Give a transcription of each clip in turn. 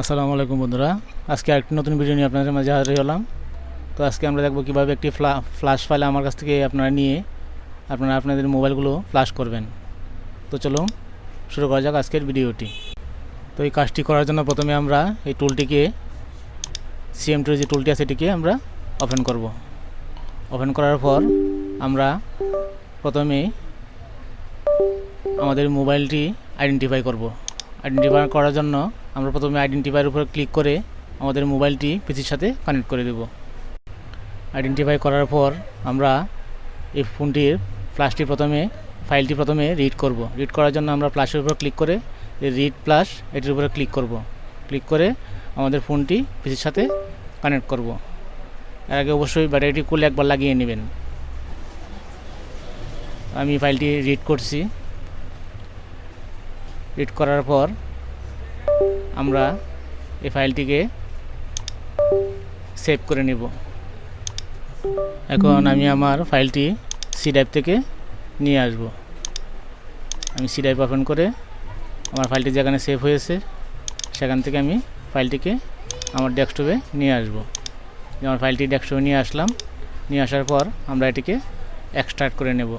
আসসালামু আলাইকুম বন্ধুরা। আজকে আরেকটি নতুন ভিডিও নিয়ে আপনাদের মাঝে হাজির হলাম। তো আজকে আমরা দেখব কীভাবে একটি ফ্লা ফ্লাশ ফাইল আমার কাছ থেকে আপনারা নিয়ে আপনারা আপনাদের মোবাইলগুলো ফ্লাশ করবেন। তো চলুন, শুরু করা যাক আজকের ভিডিওটি তো এই কাজটি করার জন্য প্রথমে আমরা এই টুলটিকে সিএম টুর যে টুলটি আছে এটিকে আমরা ওপেন করব। ওপেন করার পর আমরা প্রথমে আমাদের মোবাইলটি আইডেন্টিফাই করব। আইডেন্টিফাই করার জন্য আমরা প্রথমে আইডেন্টিফাইয়ের উপর ক্লিক করে আমাদের মোবাইলটি পিসির সাথে কানেক্ট করে দেব। আইডেন্টিফাই করার পর আমরা এই ফোনটির ফ্লাশটি প্রথমে ফাইলটি প্রথমে রিড করব। রিড করার জন্য আমরা প্লাসের উপর ক্লিক করে রিড প্লাস এটির উপরে ক্লিক করব। ক্লিক করে আমাদের ফোনটি পিসির সাথে কানেক্ট করব। এর আগে অবশ্যই ব্যাটারিটি খুলে একবার লাগিয়ে নেবেন। আমি ফাইলটি রিড করছি। রিড করার পর আমরা এই ফাইলটিকে সেভ করে নেব। এখন আমি আমার ফাইলটি সি ড্রাইভ থেকে নিয়ে আসব। আমি সি ড্রাইভ ওপেন করে আমার ফাইলটি যেখানে সেভ হয়েছে, সেখান থেকে আমি ফাইলটিকে আমার ডেস্কটপে নিয়ে আসব। আমার ফাইলটি ডেস্কটপে নিয়ে আসলাম, নিয়ে আসার পর আমরা এটিকে এক্সট্রাক্ট করে নেব।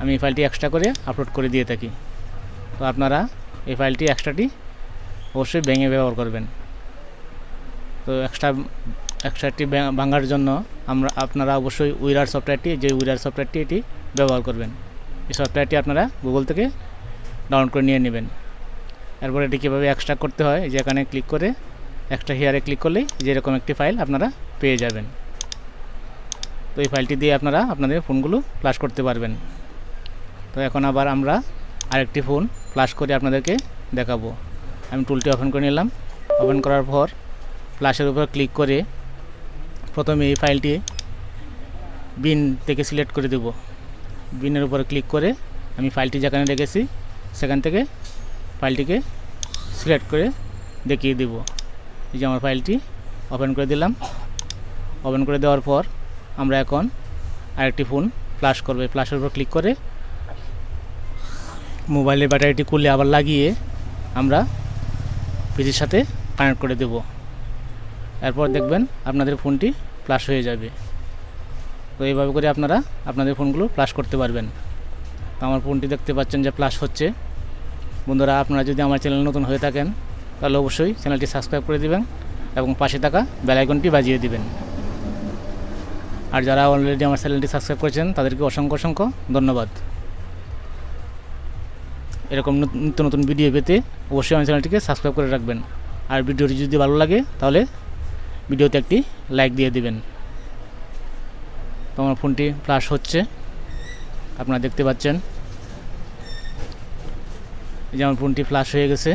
আমি ফাইলটি এক্সট্রা করে আপলোড করে দিয়ে থাকি। তো আপনারা এই ফাইলটি এক্সট্রাটি অবশ্যই ব্যাঙে ব্যবহার করবেন। তো এক্সট্রা, এক্সট্রাটি ভাঙার জন্য আমরা, আপনারা অবশ্যই উইরার সফটওয়্যারটি, যে উইরার সফটওয়্যারটি এটি ব্যবহার করবেন। এই সফটওয়্যারটি আপনারা গুগল থেকে ডাউনলোড করে নিয়ে নেবেন। এরপর এটি কীভাবে এক্সট্রা করতে হয় যেখানে ক্লিক করে, এক্সট্রা হেয়ারে ক্লিক করলেই যেরকম একটি ফাইল আপনারা পেয়ে যাবেন। তো এই ফাইলটি দিয়ে আপনারা আপনাদের ফোনগুলো ফ্লাশ করতে পারবেন। তো এখন আবার আমরা আরেকটি ফোন ফ্লাশ করে আপনাদেরকে দেখাবো। আমি টুলটি ওপেন করে নিলাম। ওপেন করার পর ফ্লাশের উপর ক্লিক করে প্রথমে এই ফাইলটি বিন থেকে সিলেক্ট করে দেব। বিনের উপরে ক্লিক করে আমি ফাইলটি যেখানে রেখেছি, সেখান থেকে ফাইলটিকে সিলেক্ট করে দেখিয়ে দেব। এই যে আমার ফাইলটি ওপেন করে দিলাম। ওপেন করে দেওয়ার পর আমরা এখন আরেকটি ফোন ফ্লাশ করব। ফ্লাশের উপর ক্লিক করে মোবাইলের ব্যাটারিটি খুলে আবার লাগিয়ে আমরা পিসির সাথে কানেক্ট করে দেব। এরপর দেখবেন আপনাদের ফোনটি ফ্লাশ হয়ে যাবে। তো এইভাবে করে আপনারা আপনাদের ফোনগুলো ফ্লাশ করতে পারবেন। তো আমার ফোনটি দেখতে পাচ্ছেন যে ফ্লাশ হচ্ছে। বন্ধুরা, আপনারা যদি আমার চ্যানেল নতুন হয়ে থাকেন, তাহলে অবশ্যই চ্যানেলটি সাবস্ক্রাইব করে দেবেন এবং পাশে থাকা বেলাইকনটি বাজিয়ে দিবেন। আর যারা অলরেডি আমার চ্যানেলটি সাবস্ক্রাইব করেছেন, তাদেরকে অসংখ্য অসংখ্য ধন্যবাদ। এরকম নত- নিত্য নতুন ভিডিও পেতে অবশ্যই আমার চ্যানেলটিকে সাবস্ক্রাইব করে রাখবেন। আর ভিডিওটি যদি ভালো লাগে, তাহলে ভিডিওতে একটি লাইক দিয়ে দিবেন। তো আমার ফোনটি ফ্লাশ হচ্ছে। আপনারা দেখতে পাচ্ছেন। এই যে আমার ফোনটি ফ্লাশ হয়ে গেছে।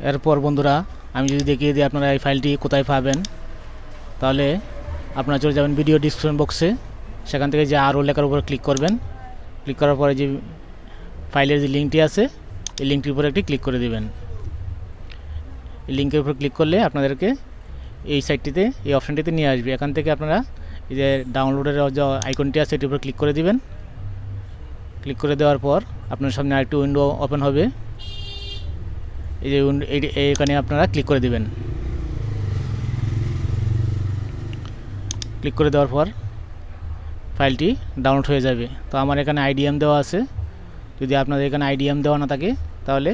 এরপর বন্ধুরা, আমি যদি দেখিয়ে দিই আপনারা এই ফাইলটি কোথায় পাবেন, তাহলে আপনারা চলে যাবেন ভিডিও ডিসক্রিপশন বক্সে সেখান থেকে যে আরও লেখার উপর ক্লিক করবেন। ক্লিক করার পরে যে ফাইলের যে লিঙ্কটি আছে, এই লিঙ্কটির উপরে একটি ক্লিক করে দেবেন। এই লিঙ্কের উপর ক্লিক করলে আপনাদেরকে এই সাইটটিতে, এই অপশানটিতে নিয়ে আসবে। এখান থেকে আপনারা এই যে ডাউনলোডের যে আইকনটি আছে, এটির উপর ক্লিক করে দিবেন। ক্লিক করে দেওয়ার পর আপনার সামনে আরেকটি উইন্ডো ওপেন হবে। এই যে এখানে আপনারা ক্লিক করে দিবেন। ক্লিক করে দেওয়ার পর ফাইলটি ডাউনলোড হয়ে যাবে। তো আমার এখানে আইডিএম দেওয়া আছে। যদি আপনাদের এখানে আইডিএম দেওয়া না থাকে, তাহলে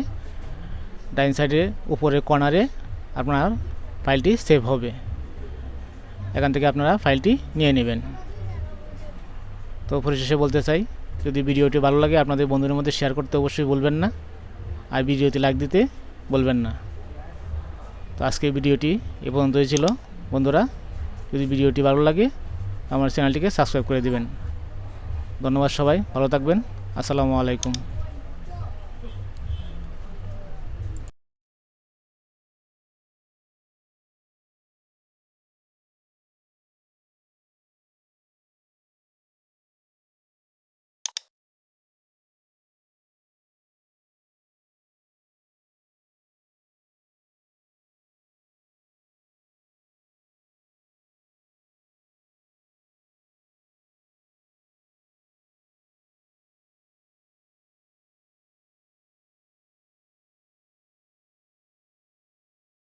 ডাইন সাইডের উপরের কর্নারে আপনার ফাইলটি সেভ হবে। এখান থেকে আপনারা ফাইলটি নিয়ে নেবেন। তো পরিশেষে বলতে চাই, যদি ভিডিওটি ভালো লাগে, আপনাদের বন্ধুদের মধ্যে শেয়ার করতে অবশ্যই বলবেন না, আর ভিডিওতে লাইক দিতে বলবেন না। তো আজকের ভিডিওটি এ পর্যন্তই ছিল। বন্ধুরা, যদি ভিডিওটি ভালো লাগে, আমার চ্যানেলটিকে সাবস্ক্রাইব করে দিবেন। ধন্যবাদ সবাই, ভালো থাকবেন। আসসালামু আলাইকুম।